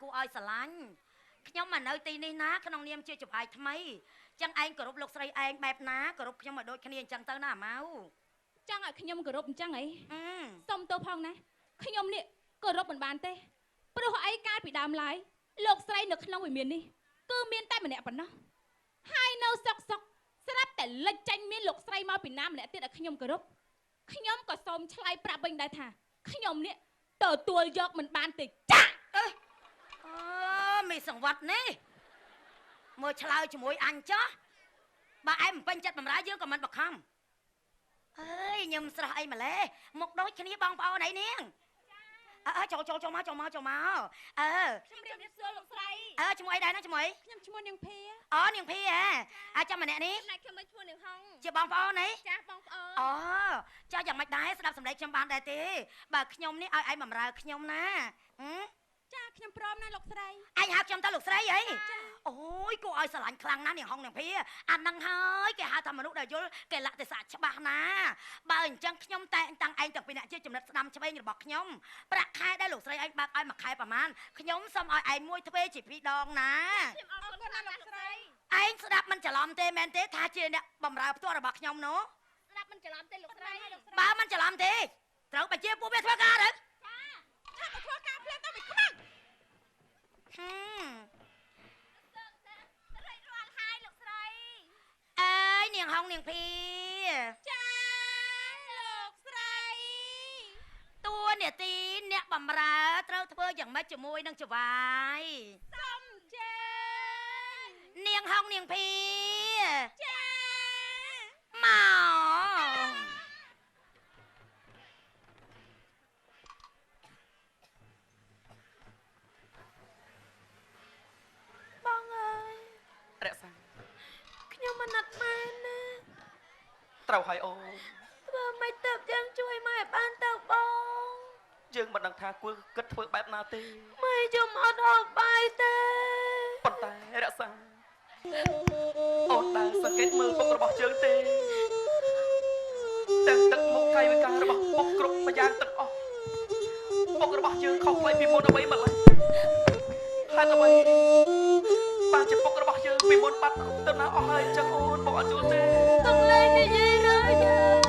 គួរឲ្យស្រឡាញ់ខ្ញុំមកនៅទីនេះណាក្នុងនាមជាចំហាយថ្មីចឹងឯងគោរពលោកស្រីឯងបែបណាគោរពខ្ញុំមកដូចគ្នាអញ្ចឹងទៅណាអាម៉ៅចង់ឲ្យខ្ញុំគោរពអញ្ចឹងអីអឺសុំទោសផងណាខ្ញុំនេះគោរពមិនបានទេព្រោះអីកាលពីដើមឡើយលោកស្រីនៅក្នុងវិមាននេះគឺមានតែម្នាក់ប៉ុណ្ណោះហើយនៅសុកសុកស្រាប់តែលេចចាញ់មានលោកស្រីមកពីណាម្នាក់ទៀតឲ្យខ្ញុំគោរពខ្ញុំក៏សូមឆ្លើយប្រាប់វិញដែរថាខ្ញុំនេះទទួលយកមិនបានទេចាក់ អូមីសង្វត្តនេះមើលឆ្លើយជាមួយអញចោះបើឯងមិនពេញចិត្តបំរើយើងក៏មិនបខំអើយញឹមស្រស់អីម្លេះមកដូចគ្នាបងប្អូនអីនាងអើអើចូលចូលចូលមកចូលមកចូលមកអើខ្ញុំរៀបរៀបសួរលោកស្រីអើឈ្មោះអីដែរណាឈ្មោះអីខ្ញុំឈ្មោះនាងភាអូនាងភីហ៎អាចចាំម្នាក់នេះណែខ្ញុំមិនឈ្មោះនាងហុងជាបងប្អូនអីចាស់បងប្អូនអូចាយ៉ាងម៉េចដែរស្ដាប់សម្លេងខ្ញុំបានដែរទេបើខ្ញុំនេះឲ្យឯងបំរើខ្ញុំណាហឹម ចាខ្ញុំព្រមណាលោកស្រីអញហៅខ្ញុំទៅលោកស្រីអីអូយគួរឲ្យស្រឡាញ់ខ្លាំងណាស់នាងហុងនាងភីអានឹងហើយគេហៅថាមនុស្សដែលយល់គេលៈទេសៈច្បាស់ណាបើអញ្ចឹងខ្ញុំតែងតាំងឯងតាំងពីអ្នកជាចំណិតស្ដាំឆ្វេងរបស់ខ្ញុំប្រាក់ខែដែលលោកស្រីឯងបើកឲ្យមួយខែប្រហែលខ្ញុំសុំឲ្យឯងមួយទ្វេជាពីរដងណាខ្ញុំអរគុណណាស់លោកស្រីឯងស្ដាប់មិនច្រឡំទេមែនទេថាជាអ្នកបំរើផ្ទាល់របស់ខ្ញុំនោះស្ដាប់មិនច្រឡំទេលោកស្រីលោកស្រីបើមិនច្រឡំទេត្រូវបញ្ជាពួកវាធ្វើការទៅ ថាទៅធ្វើការភ្លាមទៅមិនខ្មាំងហឹមរួចរាល់ហើយលោកស្រីអើយនាងហុងនាងភីចាលោកស្រីតួនាទីអ្នកបំរើត្រូវធ្វើយ៉ាងម៉េចជាមួយនឹងចវាយសុំចានាងហុងនាងភីចាមក បងអើយ រក្សាខ្ញុំមិនណាត់ម៉ែណាត្រូវហើយអូនធ្វើមិនទៅយើងជួយម៉ែបានទៅបងយើងមិនដឹងថាគួរគិតធ្វើបែបណាទេម៉ែយំអត់ហូបបាយទេប៉ុន្តែរក្សាអូនដែលសង្កេតមើលពុករបស់យើងទេទាំងទឹកមុខកាយវិការរបស់ពុកគ្រប់ម្យ៉ាងទាំងអស់ពុករបស់យើងខុសប្លែកពីមុនអ្វីម្ល៉េះហេតុអ្វី បានជាពុករបស់យើងពីមុនបាត់ទៅណាអស់ហើយអញ្ចឹងអូនបងអត់យល់ទេទឹកលេងនិយាយរើយើង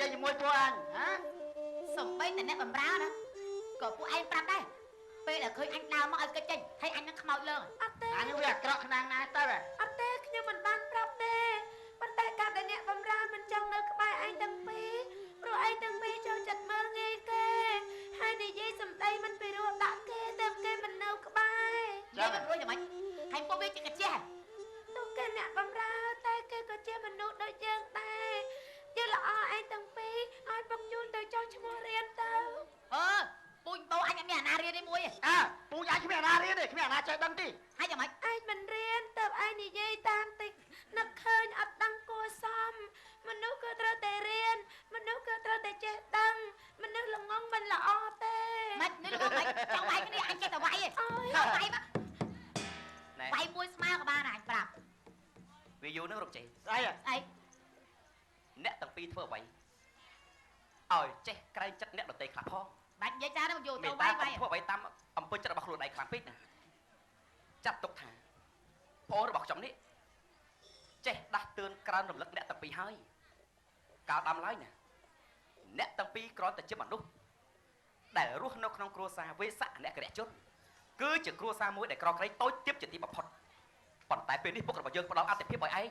យាយជាមួយពួកអញហ៎សំបីតែអ្នកបំរើណាក៏ពួកឯងប្រាប់ដែរពេលដែលឃើញអញដើរមកឲ្យកិច្ចចេញហើយអញនឹងខ្មោចលើងអត់ទេអញវាអាក្រក់ខ្លាំងណាស់ទៅហ៎អត់ទេខ្ញុំមិនបានប្រាប់ទេប៉ុន្តែការដែលអ្នកបំរើមិនចង់នៅក្បែរឯងទាំងពីរព្រោះឯងទាំងពីរចូលចិត្តមើលងាយគេហើយនិយាយសម្ដីមិនពីរោះដាក់គេតែគេមិននៅក្បែរនិយាយមិនរួចយ៉ាងម៉េចហើយពួកវាជាកាជះ ទោះគេអ្នកបំរើតែគេក៏ជាមនុស្សដូចយើងដែរយើងល្អឯងទាំងពីរឲ្យបុកជូនទៅចោះឈ្មោះរៀនទៅ អឺពូជបោអញអត់មានអាណារៀនទេមួយទេ អើពូអញគ្មានអាណារៀនទេគ្មានអាណា ចេះដឹងទេហើយយ៉ាងម៉េចឯងមិនរៀនទៅឯងនិយាយតាមតិចនឹកឃើញអត់ដឹងគួរសមមនុស្សគឺត្រូវតែរៀនមនុស្សគឺត្រូវតែចេះដឹងមនុស្សល្ងងមិនល្អទេមិននេះលោកមិនចង់វាយគ្នាអញចេះតែវាយទេអូយចង់វាយមកណែវាយមួយស្មើក៏បានដែរអញប្រាប់វាយូរនឹងរកចេះស្អីហ៎អីអ្នកទាំងពីរធ្វើអ្វីឲ្យចេះក្រែងចិត្តអ្នកដទៃខ្លះផងបាច់និយាយចាទៅយកមេទៅតាវាយវាយធ្វើអ្វីតាមអំពើចិត្តរបស់ខ្លួនឯងខ្លាំងពេកណា ចាត់ទុកថាប្អូនរបស់ខ្ញុំនេះចេះដាស់តឿនក្រើនរំលឹកអ្នកទាំងពីរហើយកាលដើមឡើយណាអ្នកទាំងពីរគ្រាន់តែជាមនុស្សដែលរស់នៅក្នុងគ្រួសារវេសៈអ្នកក្រិយជនគឺជាគ្រួសារមួយដែលក្រក្រៃតូចទាបជាទីបំផុតប៉ុន្តែពេលនេះពុករបស់យើងផ្ដល់អត្ថិភាពឲ្យឯង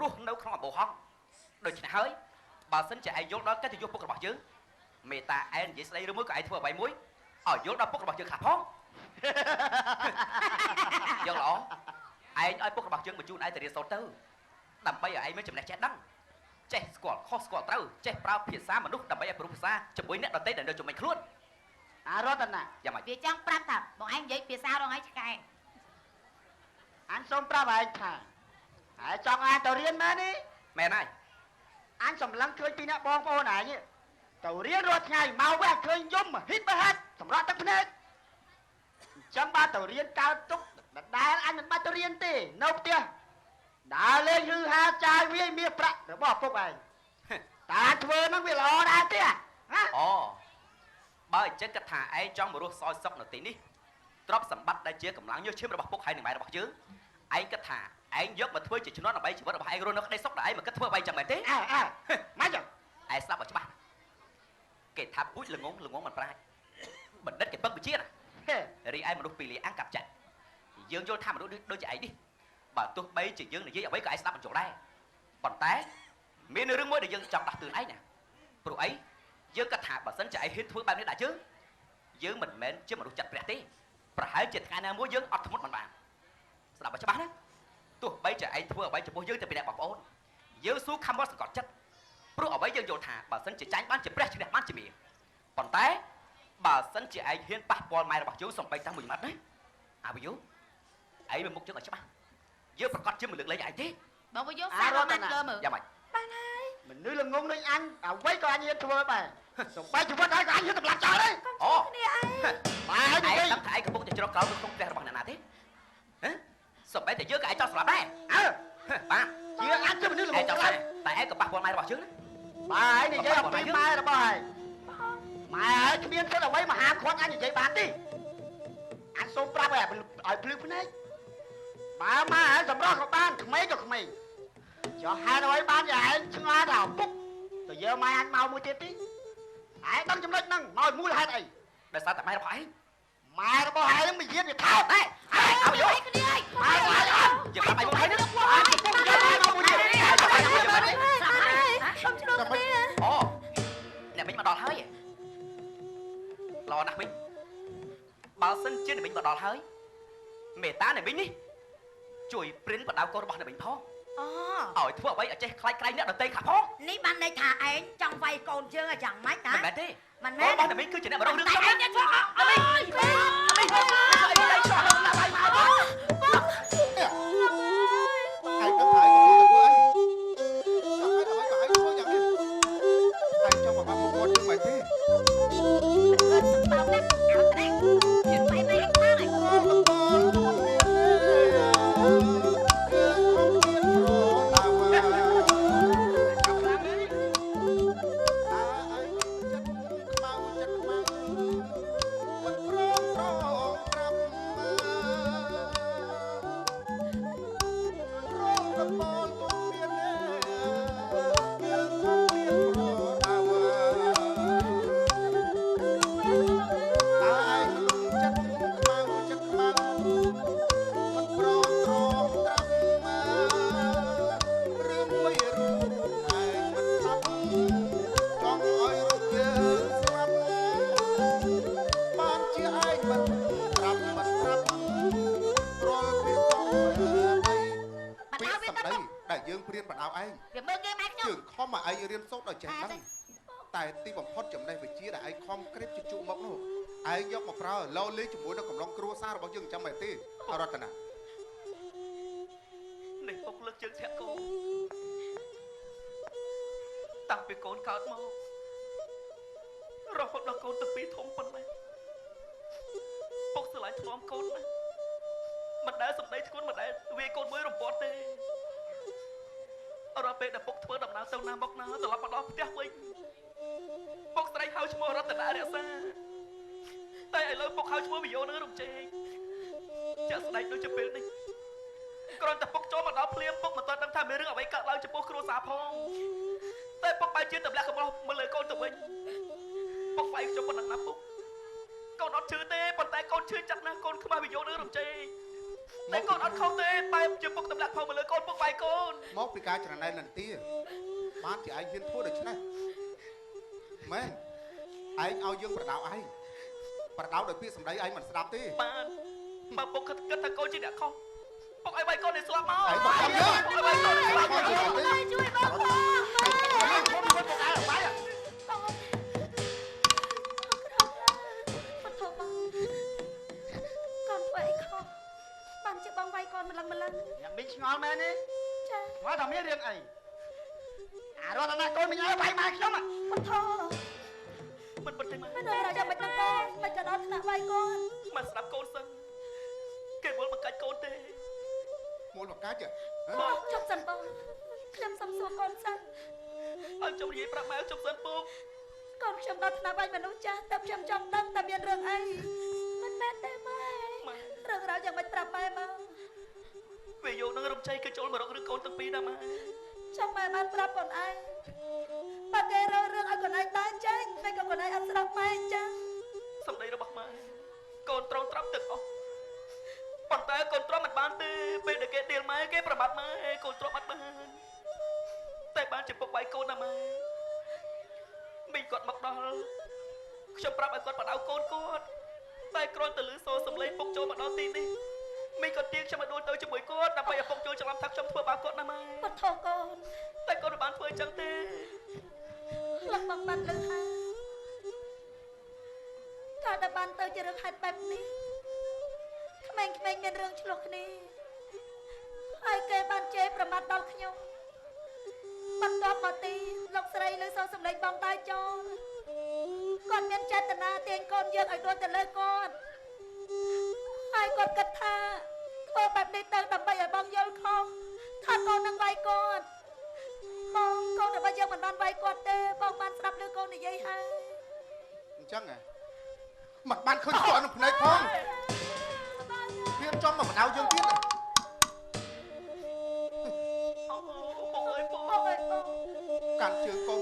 រស់នៅក្នុងអបោហងដូច្នេះហើយបើសិនជាឯងយល់ដល់កិត្តិយសពុករបស់យើងមេតាឯងនិយាយស្ដីឬមួយក៏ឯងធ្វើអ្វីមួយឲ្យយល់ដល់ពុករបស់យើងខ្លះផង យល់ល្អឯងឲ្យពុករបស់យើងបញ្ជូនឯងទៅរៀនសូត្រទៅដើម្បីឲ្យឯងមានចំណេះចេះដឹងចេះស្គាល់ខុសស្គាល់ត្រូវចេះប្រើភាសាមនុស្សដើម្បីឲ្យប្រុសភាសាជាមួយអ្នកដទៃដែលនៅជុំវិញខ្លួនអារតនាយ៉ាងម៉េចវាចង់ប្រាប់ថាបងឯងនិយាយភាសារងឲ្យឆ្កែអញសូមប្រាប់ឯងថាឯងចង់អានទៅរៀនមែនទេមែនហើយអញសម្លឹងឃើញពីអ្នកបងប្អូនឯងនេះទៅរៀនរាល់ថ្ងៃមកវិញឃើញយំហ៊ីតបើហាត់សម្រាប់ទឹកភ្នែកអញ្ចឹងបានទៅរៀនកើតទុកដដែលអញមិនបាច់ទៅរៀនទេនៅផ្ទះដើរលេងឬហាចាយវាយមាសប្រាក់របស់ឪពុកឯងតាធ្វើហ្នឹងវាល្អដែរទេហ៎អូបើអញ្ចឹងគិតថាឯងចង់មករស់សោយសុខនៅទីនេះទ្រព្យសម្បត្តិដែលជាកម្លាំងញើសឈាមរបស់ពុកហើយនឹងម៉ែរបស់យើងឯងគិតថាឯងយកមកធ្វើជាជំនាន់ដើម្បីជីវិតរបស់ឯងរស់នៅក្តីសុខដែលឯងមិនគិតធ្វើអ្វីចឹងមែនទេអើអើមិនចឹងឯងស្ដាប់ឲ្យច្បាស់គេថាពូជល្ងងល្ងងមិនប្រាជ្ញបណ្ឌិតគេពឹងវិជាណាហេ រីឯមនុស្សពីរលាអង្គកាប់ចាក់យើងយល់ថាមនុស្សដូចជាឯងនេះបើទោះបីជាយើងនិយាយអ្វីក៏ឯងស្ដាប់មិនចូលដែរប៉ុន្តែមានរឿងមួយដែលយើងចង់ដាស់តឿនឯងណាព្រោះអីយើងគិតថាបើសិនជាឯងហ៊ានធ្វើបែបនេះដាក់យើងយើងមិនមែនជាមនុស្សចិត្តព្រះទេប្រហែលជាថ្ងៃណាមួយយើងអត់ធ្មត់មិនបានស្ដាប់ឲ្យច្បាស់ណាទោះបីជាឯងធ្វើអ្វីចំពោះយើងទៅពីអ្នកបងប្អូនយើងស៊ូខំមកសង្កត់ចិត្តព្រោះអ្វីយើងយល់ថាបើសិនជាចាញ់បានជាព្រះឈ្នះបានជាមារប៉ុន្តែ បើសិនជាឯងហ៊ានប៉ះពាល់ម៉ែរបស់យើងសំបីតាំងមួយម៉ាត់ណាអាវិយុឯងមើលមុខយើងឲ្យច្បាស់យើងប្រកាសជាមិនលើកលែងឯងទេបងវាយកសារមកលើមើលយ៉ាងម៉េចបានហើយមនុស្សល្ងងដូចអញអ្វីក៏អញហ៊ានធ្វើដែរសំបីជីវិតហើយក៏អញហ៊ានតម្លាក់ចោលដែរអូគ្នាឯងបាទឯងនិយាយដឹងថាឯងកំពុងតែជ្រកក្រោមនៅក្នុងផ្ទះរបស់អ្នកណាទេហ៎សំបីតែយើងក៏ឯងចង់ស្លាប់ដែរអើបាទជាអញជាមនុស្សល្ងឯងងចង់ខ្ស្លាលាំងប់តែឯងក៏ប៉ះពាល់ម៉ែរបស់យើងណាបាទនិយាយអំពីម៉ែរបស់ហើយ ម៉ែហើយគ្មានសិទ្ធអ្វីមកហាមឃាត់អញនិយាយបានទេអញសូមប្រាប់ឲ្យឲ្យភ្លឺភ្នែកបើម៉ែហើយសម្រស់ក៏បានក្មេងក៏ក្មេងចុះហេតុអ្វីបានជាឯងឆ្ងល់ថាឪពុកទៅយកម៉ែអញមកមួយទៀតទេឯងដឹងចំណុចហ្នឹងមកមូលហេតុអីដោយសារតែម៉ែរបស់ឯងម៉ែរបស់ឯងហ្នឹងមានយានវាថោកតែឯងឲ្យយកគ្នាឯងម៉ែម៉ែអត់យើងប្រាប់ឯងមកហើយណាអញកំពុងយកម៉ែមកមួយទៀតឯងចាំ ល្អណាស់មិញបើសិនជាអ្នកមិញមកដល់ហើយមេតាអ្នកមិញនេះជួយព្រិនបដៅកូនរបស់អ្នកមិញផងអូឲ្យធ្វើអ្វីឲ្យចេះខ្លាចក្រែងអ្នកដទៃខ្លះផងនេះបានន័យថាឯងចង់វាយកូនយើងឲ្យយ៉ាងម៉េចណាមិនមែនទេមិនកូមែននរបស់អ្នកមិញគឺជាអ្នកបរោរឿងតែខ្ញុំឯណាងអ្នកឆ្លងអើយអីអីចោះ កូនកើតមករហូតដល់កូនទាំងពីរធំប៉ុណ្ណេះពុកស្រឡាញ់ធ្នំកូនណាស់មិនដែលសម្ដីធ្ងន់មិនដែលវាយកូនមួយរំពាត់ទេរាល់ពេលដែលពុកធ្វើដំណើរទៅណាមកណាត្រឡប់មកដល់ផ្ទះវិញពុកស្រីហៅឈ្មោះរតនារក្សាតែឥឡូវពុកហៅឈ្មោះវិយោនឹងរំជែងចាក់ស្ដែងដូចជាពេលនេះគ្រាន់តែពុកចូលមកដល់ភ្លាមពុកមិនទាន់ដឹងថាមានរឿងអ្វីកើតឡើងចំពោះគ្រួសារផង តែពុកបែរជាទម្លាក់កំឡោះមកលើកូនទៅវិញពុកវាយខ្ញុំប៉ុណ្ណឹងណាពុកកូនអត់ឈឺទេប៉ុន្តែកូនឈឺចិត្តណាស់កូនខ្មាស់វិយោនឹងរំជេរតែកូនអត់ខុសទេតែជាពុកទម្លាក់ផងមកលើកូនពុកវាយកូនមកពីការច្រណែននន្ទាបានជាឯងហ៊ានធ្វើដូច្នេះមែនឯងឲ្យយើងប្រដៅឯងប្រដៅដោយពាក្យសម្ដីឯងមិនស្ដាប់ទេបានបើពុកគិតគិតថាកូនជាអ្នកខុសពុកឲ្យវាយកូននេះស្លាប់មកឯងបង្ខំយើងពុកឲ្យវាយកូននេះស្លាប់មកជួយបង ខ្ញុំសិនពុកកូនខ្ញុំដល់ថ្នាក់វាយមនុស្សចាស់តែខ្ញុំចង់ដឹងថាមានរឿងអីមិនមែនទេម៉ែម៉ែរឿងរ៉ាវយ៉ាងម៉េចប្រាប់ម៉ែមកវាយកនឹងរំជ័យគឺចូលមករករឿងកូនទាំងពីរដែរម៉ែចង់ម៉ែបានប្រាប់កូនឯងបើគេរករឿងឲ្យកូនឯងដើរចេញតែក៏កូនឯងអត់ស្ដាប់ម៉ែអញ្ចឹងសម្ដីរបស់ម៉ែកូនត្រង់ត្រាប់ទឹកអស់ប៉ុន្តែកូនទ្រាំមិនបានទេពេលដែលគេដៀលម៉ែគេប្រមាថម៉ែកូនទ្រាំអត់បានតែបានជាពុកបាយកូនណាម៉ែ មីងគាត់មកដល់ខ្ញុំប្រាប់ឲ្យគាត់បដៅកូនគាត់តែគ្រាន់តែលឺសូរសំឡេងពុកចូលមកដល់ទីនេះមីងគាត់ទាញខ្ញុំឲ្យដួលទៅជាមួយគាត់ដើម្បីឲ្យពុកចូលច្រឡំថាខ្ញុំធ្វើបាបគាត់ណាម៉ែពុតធោកូនតែគាត់មិនបានធ្វើអញ្ចឹងទេលឹកបងបានលឺថាកាលដែលបានទៅជារឿងហេតុបែបនេះក្មេងៗមានរឿងឆ្លោះគ្នាហើយគេបានជេរប្រមាថដល់ខ្ញុំ បន្ទាប់មកទីលោកស្រីលើសូរសំឡេងបងតាចូលគាត់មានចេតនាទាញកូនយើងឲ្យដួលទៅលើគាត់ហើយគាត់គិតថាធ្វើបែបនេះទៅដើម្បីឲ្យបងយល់ខុសថាកូននឹងវាយគាត់បងកូនរបស់យើងមិនបានវាយគាត់ទេបងបានស្ដាប់លើកូននិយាយហើយអញ្ចឹងហ៎មិនបានឃើញគាត់ក្នុងភ្នែកផងមានចំមកបដៅយើងទៀតហ៎ កាន់ជើងកូន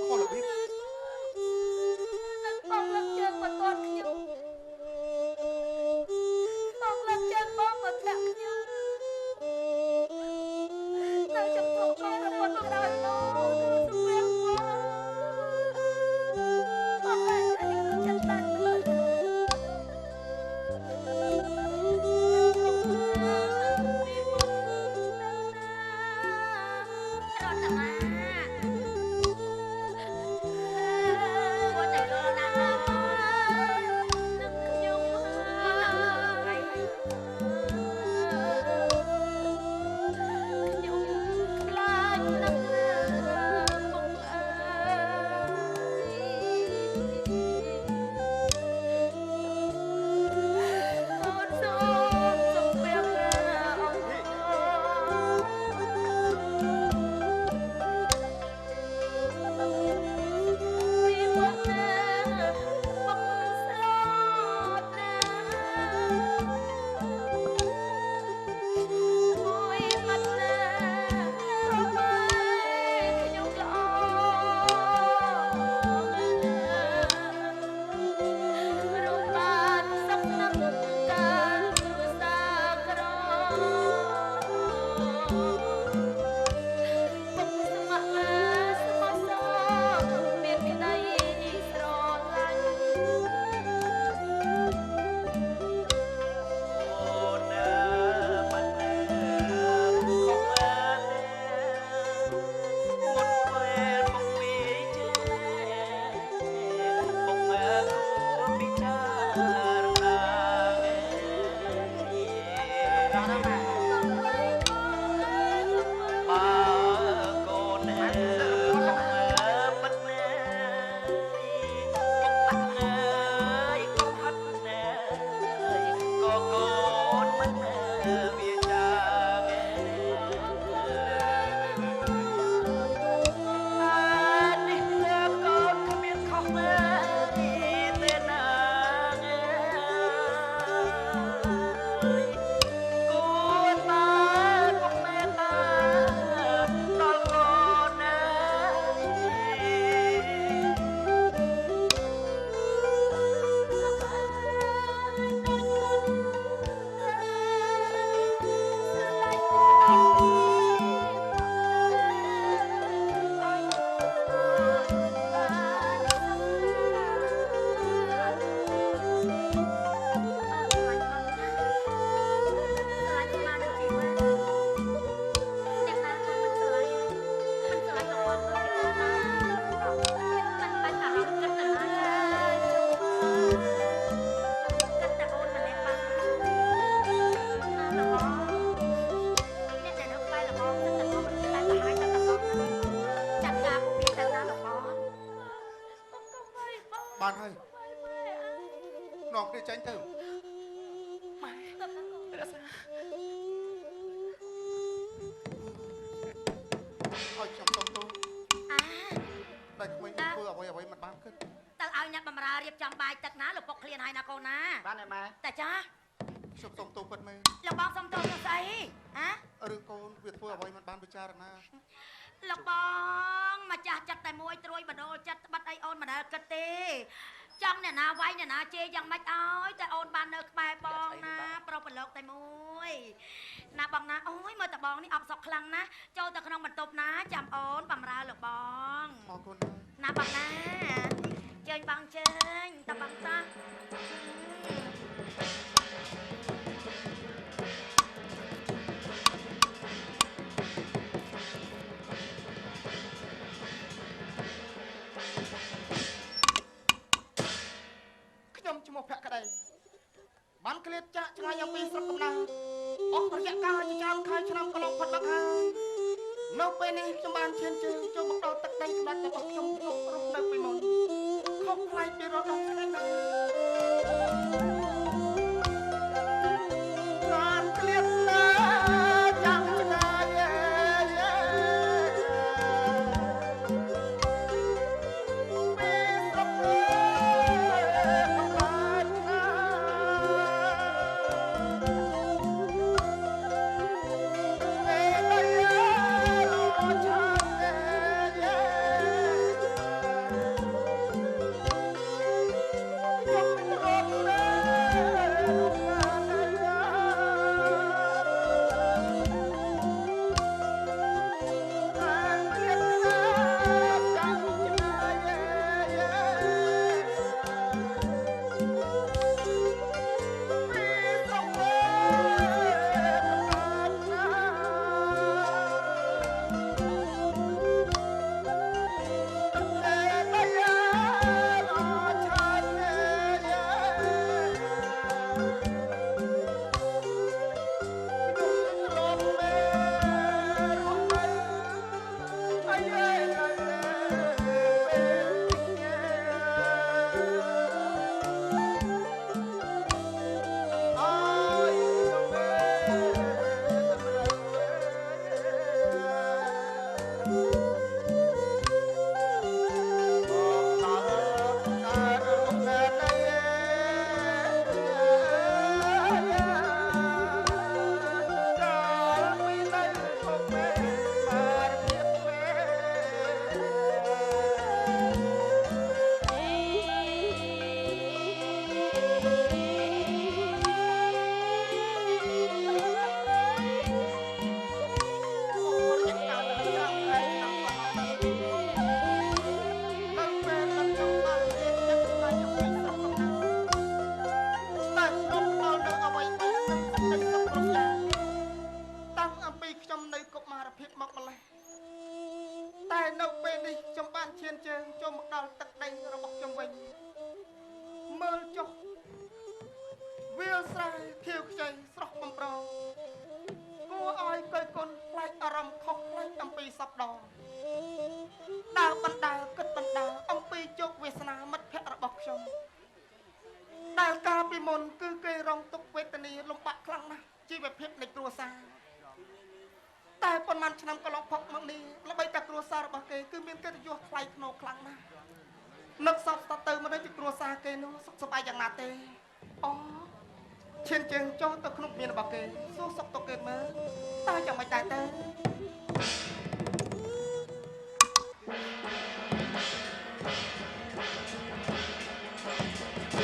រើរៀបចំបាយទឹកណាលោកពុកឃ្លានឲ្យណាកូនណាបានហើយម៉ែតាចាខ្ញុំសុំទោសពិតមែនលោកបងសុំទោសនឹងស្អីហ៎រឿងកូនវាធ្វើអ្វីមិនបានពិចារណាលោកបងម្ចាស់ចិត្តតែមួយត្រួយបដូរចិត្តបាត់អីអូនមិនដែលគិតទេចង់អ្នកណាវាយអ្នកណាជេរយ៉ាងម៉េចឲ្យតែអូនបាននៅក្បែរបងណាប្រុសប្រឡោកតែមួយណាបងណាអូយមើលតបងនេះអបសក់ខ្លាំងណាស់ចូលទៅក្នុងបន្ទប់ណាចាំអូនបំរើលោកបងអរគុណណាបងណា ជើញបងជើញតបងតាខ្ញុំឈ្មោះភក្តីបានក្លៀតចាក់ឆ្ងាយអំពីស្រុកកំណើតអស់រយៈកាលជាច្រើនខែឆ្នាំកន្លងផុតមកហើយនៅពេលនេះខ្ញុំបានឈានជើងចូលមកដល់ទឹកដីក្បាច់របស់ខ្ញុំក្នុងរស់នៅពីមុន ខុសប្ជីវភាពនៃគ្រួសារតែប៉ុន្មានឆ្នាំកន្លងផុតមកនេះល្បីតែគ្រួសាររបស់គេគឺមានកិត្តិយសថ្លៃថ្នូរខ្លាំងណាស់នឹកសពស្ទទៅមកនៅជាគ្រួសារគេនោះសុខសប្បាយយ៉ាងណាទេអូឈានជើងចុះទៅក្នុងមានរបស់គេសួរសុខទុក្ខគេមើលតើយ៉ាងម៉េចដែរទៅ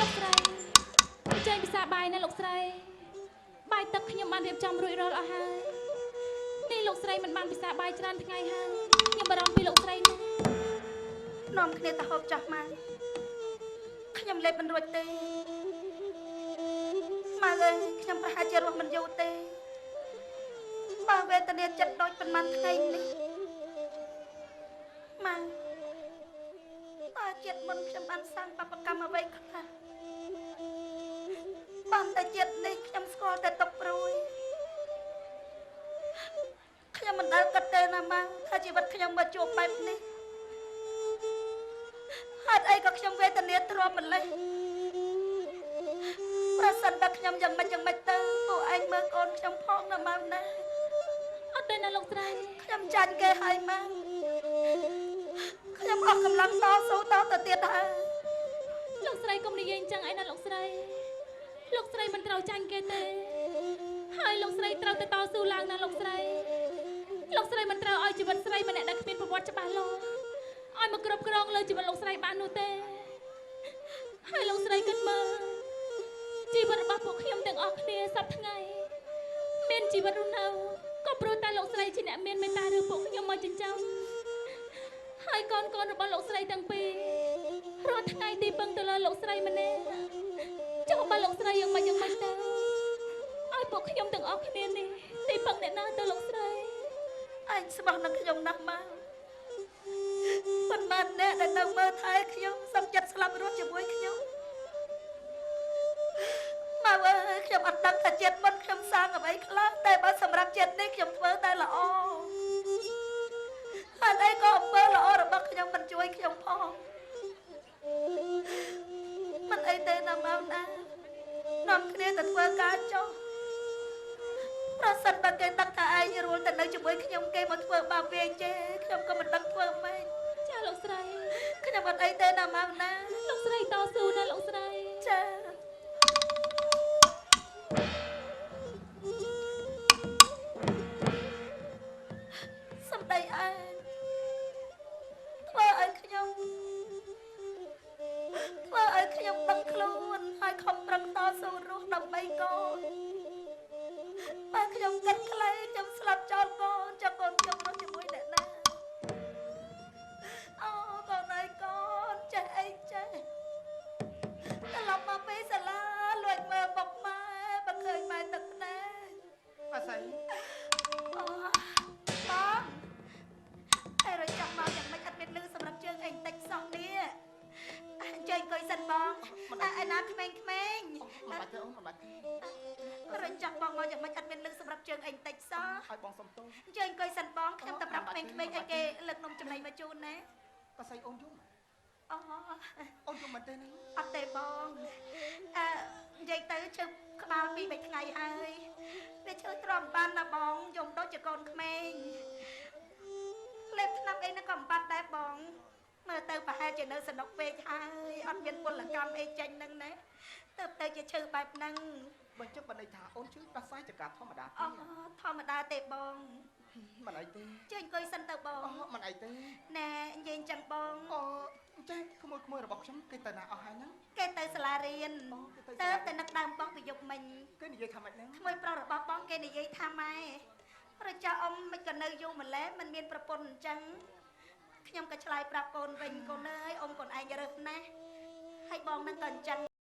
លោកស្រីចេញពិសាបាយណាលោកស្រីបាយទឹក ខ្ញុំបានរៀបចំរួចរាល់អស់ហើយនេះលោកស្រីមិនបានពិសាបាយច្រើនថ្ងៃហើយខ្ញុំបារម្ភពីលោកស្រីណាស់នាំគ្នាទៅហូបចាស់មកខ្ញុំលេបមិនរួចទេមកអើយខ្ញុំប្រហែលជារស់មិនយូរទេបើវេទនាចិត្តដូចប៉ុន្មានថ្ងៃនេះមកតើជាតិមុនខ្ញុំបានសាងបបកម្មអ្វីខ្លះ បានតែជាតិនេះខ្ញុំស្គាល់តែទុកព្រួយខ្ញុំមិនដែលគិតទេណាម៉ាថាជីវិតខ្ញុំមកជួបបែបនេះហេតុតអីក៏ខ្ញុំវេទនាទ្រាំម្លេះប្រសិនបើខ្ញុំយ៉ាងម៉េចយ៉ាងម៉េចទៅពួកឯងមើលកូនខ្ញុំផងណាម៉ៅណាអត់ទេណាលោកស្រីខ្ញុំចាញ់គេហើយម៉ៅខ្ញុំអស់កម្លាំងតស៊ូតទៅទៀតហើយលោកស្រីកុំនិយាយអញ្ចឹងអីណាលោកស្រី លោកស្រីមិនត្រូវចាញ់គេទេ ហើយលោកស្រីត្រូវទៅតស៊ូឡើងណាលោកស្រីលោកស្រីមិនត្រូវឲ្យជីវិតស្រីម្នាក់ដែលគ្មានប្រវត្តិច្បាស់លាស់ឲ្យមកគ្រប់គ្រងលើជីវិតលោកស្រីបាននោះទេ ហើយលោកស្រីគិតមើលជីវិតរបស់ពួកខ្ញុំទាំងអស់គ្នាសប្តាហ៍ថ្ងៃមានជីវិតរស់នៅក៏ព្រោះតែលោកស្រីជាអ្នកមានមេត្តាឬពួកខ្ញុំមកចិញ្ចឹមហើយកូនកូនរបស់លោកស្រីទាំងពីររាល់ថ្ងៃទីពឹងទៅលើលោកស្រីម្នាក់ចុះ បើលោកស្រីយ៉ាងម៉េចយ៉ាងម៉េចទៅឲ្យពួកខ្ញុំទាំងអស់គ្នានេះទីពឹងអ្នកណាទៅលោកស្រីអញស្មោះនឹងខ្ញុំណាស់ម៉ៅប៉ុន្មានអ្នកដែលនៅមើលថែខ្ញុំសំចិត្តស្លាប់រស់ជាមួយខ្ញុំម៉ៅអើយខ្ញុំអត់ដឹងថាចិត្តមុនខ្ញុំសាងអ្វីខ្លះតែបើសម្រាប់ចិត្តនេះខ្ញុំធ្វើតែល្អហេតុអីក៏អំពើល្អរបស់ខ្ញុំមិនជួយខ្ញុំផងមិនអីទេណាម៉ៅណា នាំគ្នាទៅធ្វើការចុះប្រសិនបើគេដឹងថាឯងរួលទៅនៅជាមួយខ្ញុំគេមកធ្វើបាបវាចេខ្ញុំក៏មិនដឹងធ្វើម៉េចចាលោកស្រីខ្ញុំអត់អីទេណាម៉ៅណាលោកស្រីតស៊ូណាលោកស្រីចា អូអូនយំមែនទេណាអត់ទេបងអឺនិយាយទៅជើងក្បាលពីរបីថ្ងៃហើយវាឈឺទ្រាំបានណាបងយំដូចជាកូនក្មេងលេបថ្នាំអីហ្នឹងក៏មិនបាត់ដែរបងមើលទៅប្រហែលជានៅសនុកពេកហើយអត់មានពលកម្មអីចេញហ្នឹងណាទៅទៅជាឈឺបែបហ្នឹងបើចឹងបើន័យថាអូនជឿដោះស្រាយចកាធម្មតាទេអូធម្មតាទេបងមិនអីទេជើញអង្គុយសិនទៅបអូងមិនអីទេណែនិយាយអញ្ចឹងបងអូ ចេះក្មួយក្មួយរបស់ខ្ញុំគេទៅណាអស់ហើយហ្នឹងគេទៅសាលារៀនអូគេទៅទៅតែនឹកដើមបងទៅយប់មិញគេនិយាយថាម៉េចហ្នឹងក្មួយប្រុសរបស់បងគេនិយាយថាម៉ែរចាអ៊ំមិនក៏នៅយូរម្ល៉េះមិនមានប្រពន្ធអញ្ចឹងខ្ញុំក៏ឆ្លើយប្រាប់កូនវិញកូនអើយអ៊ំកូនឯងរើសណាស់ហើយបងនឹងក៏អញ្ចឹង